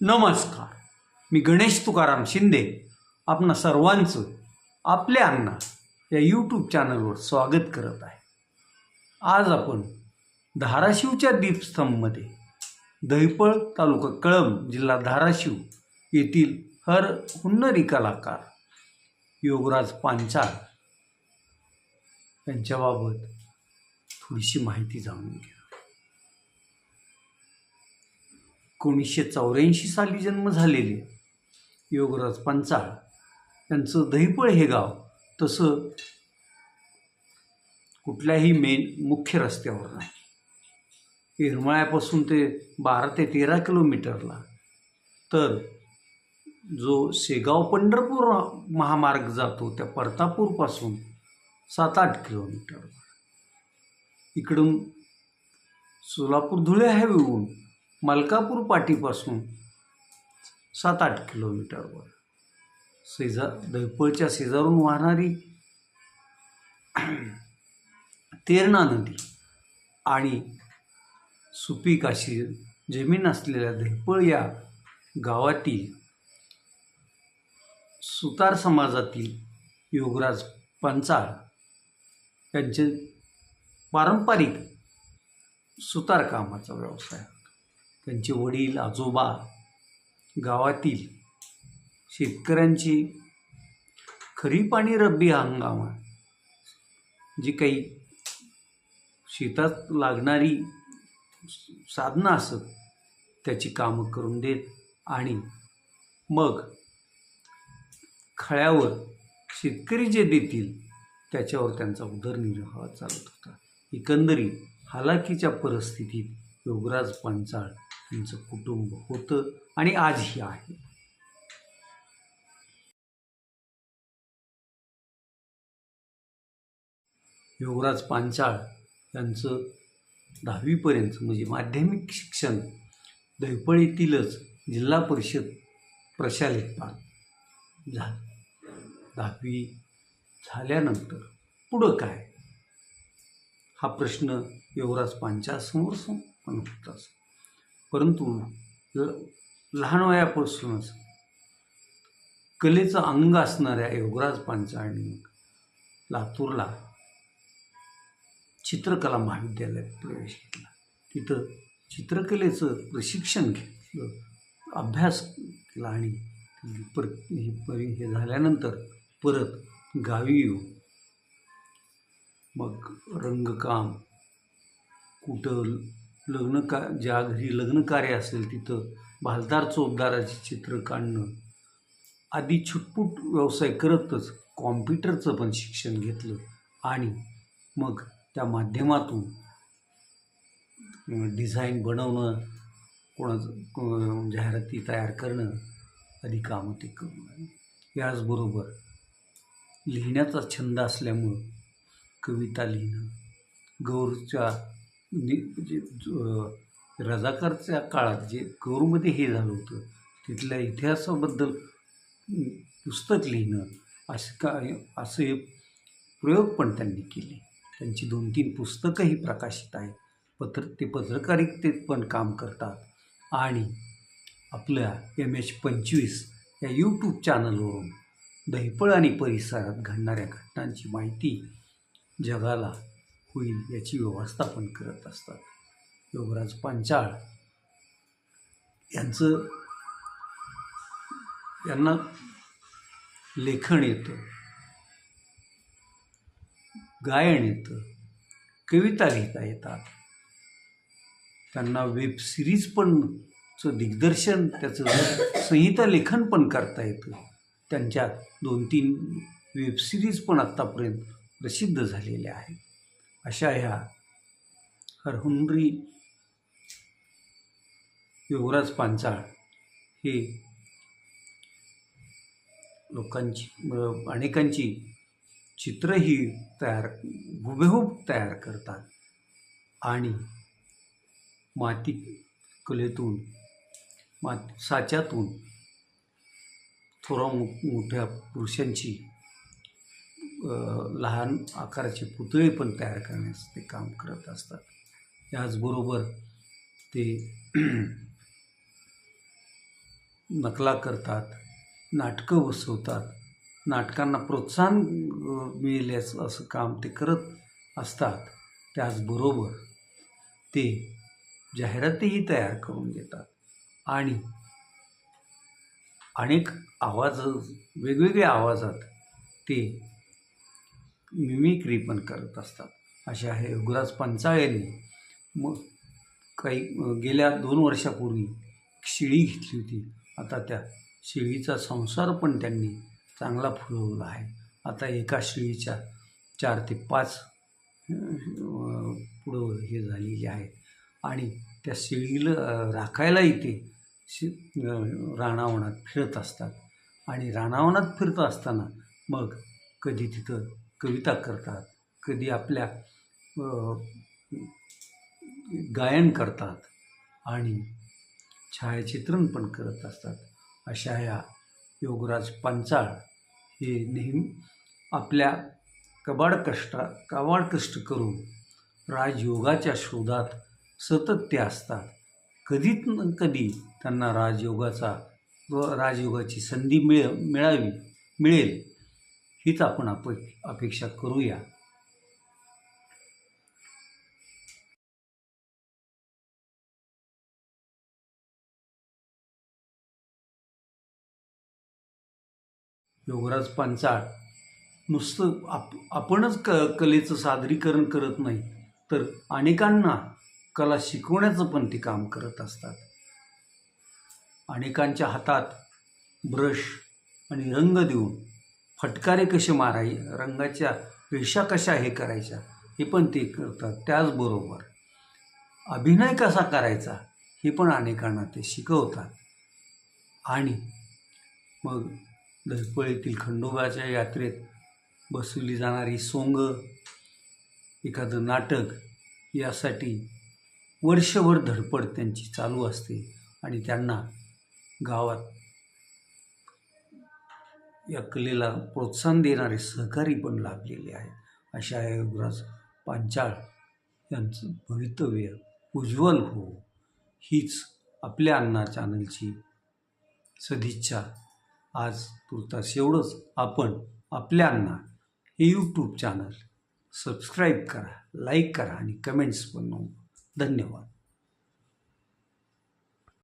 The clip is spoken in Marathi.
नमस्कार. मी गणेश तुकाराम शिंदे. आपणा सर्वांचं आपल्या अण्णा या यूट्यूब चॅनलवर स्वागत करत आहे. आज आपण धाराशिवच्या दीपस्तंभमध्ये दहिपळ तालुका कळंब जिल्हा धाराशिव येथील हर हुन्नरी कलाकार योगराज पांचाळ यांच्याबाबत थोडीशी माहिती जाणून घ्या एकोणीसशे चौऱ्याऐंशी साली जन्म झालेले योगराज पंचाळ. यांचं दहीपळ हे गाव. तसं कुठल्याही मेन मुख्य रस्त्यावर नाही. येरमाळ्यापासून ते बारा ते तेरा किलोमीटरला. तर जो शेगाव पंढरपूर महामार्ग जातो त्या परतापूरपासून सात आठ किलोमीटरवर. इकडून सोलापूर धुळे हायवेहून मलकापूर पाटीपासून सात आठ किलोमीटरवर. शेजा दैपळच्या शेजारून वाहणारी तेरणा नदी आणि सुपीक अशी जमीन असलेल्या दैपळ या गावातील सुतार समाजातील योगराज पंचाळ यांचे पारंपरिक सुतारकामाचा व्यवसाय. त्यांचे वडील आजोबा गावातील शेतकऱ्यांची खरीप आणि रब्बी हंगाम जी काही शेतात लागणारी साधनं असत त्याची कामं करून देत आणि मग खळ्यावर शेतकरी जे देतील त्याच्यावर त्यांचा उदरनिर्वाह चालत होता. एकंदरीत हालाकीच्या परिस्थितीत योगराज पंचाळ त्यांचं कुटुंब होतं आणि आजही आहे. योगराज पांचाळ यांचं दहावीपर्यंत म्हणजे माध्यमिक शिक्षण दैपळीतीलच जिल्हा परिषद प्रशालेत पार झालं. दहावी झाल्यानंतर पुढं काय? हा प्रश्न योगराज पांचासमोर समोर पण होताच परंतु ल लहान वयापासूनच कलेचं अंग असणाऱ्या योगराज पांचाळणी लातूरला चित्रकला महाविद्यालयात प्रवेश घेतला. तिथं चित्रकलेचं प्रशिक्षण घेतलं अभ्यास केला आणि पर हे परि हे झाल्यानंतर परत गावी येऊ मग रंगकाम कुठं लग्न का ज्या घरी लग्नकार्य असेल तिथं भालदार चोपदाराची चित्र काढणं. आधी छुटपूट व्यवसाय करतच कॉम्प्युटरचं पण शिक्षण घेतलं आणि मग त्या माध्यमातून डिझाईन बनवणं कोणाचं जाहिराती तयार करणं अधिक कामं ते करणं. याचबरोबर लिहिण्याचा छंद असल्यामुळं कविता लिहिणं गौरच्या नि जे रजाकारच्या काळात जे गौरमध्ये हे झालं होतं तिथल्या इतिहासाबद्दल पुस्तक लिहिणं असं काय असे प्रयोग पण त्यांनी केले. त्यांची दोन तीन पुस्तकंही प्रकाशित आहेत. पत्र ते पत्रकारितेत पण काम करतात. आणि आपल्या एम एच पंचवीस या यूट्यूब चॅनलवरून दहिपळ आणि परिसरात घडणाऱ्या घटनांची माहिती जगाला होईल याची व्यवस्थापन करत असतात. योगराज पांचाळ यांचं यांना लेखन येतं. गायन येतं. कविता लिहिता येतात. त्यांना वेब सिरीज पण चं दिग्दर्शन त्याचं संहिता लेखन पण करता येतं. त्यांच्या दोन तीन वेब सिरीज पण आत्तापर्यंत प्रसिद्ध झालेल्या आहेत. अशा ह्या हरहुंडरी युवराज पांचाळ हे लोकांची अनेकांची अनेकांची चित्रही तयार हुबेहूब तयार करतात. आणि माती कलेतून मात साच्यातून थोरा मो मोठ्या पुरुषांची लहान आकाराचे पुतळे पण तयार करण्यास ते काम करत असतात. याचबरोबर ते नकला करतात नाटकं बसवतात. नाटकांना प्रोत्साहन मिळेल याचं असं काम ते करत असतात. त्याचबरोबर ते जाहिरातीही तयार करून देतात. आणि अनेक आवाज वेगवेगळ्या आवाजात ते मिमिक्री पण करत असतात. अशा हे युगराज पंचाळ मग काही गेल्या दोन वर्षापूर्वी शिळी घेतली होती. आता त्या शिळीचा संसार पण त्यांनी चांगला फुलवला आहे. आता एका शिळीच्या चार ते पाच पुढं हे झालेली आहे आणि त्या शिळीला राखायलाही ते शि अं, फिरत असतात. आणि राणावणात फिरत असताना मग कधी तिथं कविता करतात कधी आपल्या गायन करतात आणि छायाचित्रण पण करत असतात. अशा या योगराज पंचाळ हे नेहमी आपल्या कबाड कष्टा कबाड कष्ट करून राजयोगाच्या शोधात सतत ते असतात. कधीच न कधी त्यांना राजयोगाचा व राजयोगाची संधी मिळ मिळावी मिळेल. हीच आपण अप अपेक्षा करूया. योगराज पंचाळ नुसतं आप आपणच क कलेचं सादरीकरण करत नाही तर अनेकांना कला शिकवण्याचं पण ते काम करत असतात. अनेकांच्या हातात ब्रश आणि रंग देऊन फटकारे कसे माराय रंगाच्या रेषा कशा हे करायच्या हे पण ते करतात. त्याचबरोबर अभिनय कसा करायचा हे पण अनेकांना ते शिकवतात. आणि मग धडपळीतील खंडोबाच्या यात्रेत बसवली जाणारी सोंग एखादं नाटक यासाठी वर्षभर धडपड त्यांची चालू असते आणि त्यांना गावात या कलेला प्रोत्साहन देणारे सहकारी पण लाभलेले आहेत. अशा या युवराज पांचाळ यांचं भवितव्य. उज्ज्वल हो. हीच आपल्या अण्णा चॅनलची सदिच्छा. आज तुर्तास एवढंच. आपण आपल्या अण्णा हे यूट्यूब चॅनल सबस्क्राईब करा लाईक करा आणि कमेंट्स पण नोंदवा धन्यवाद.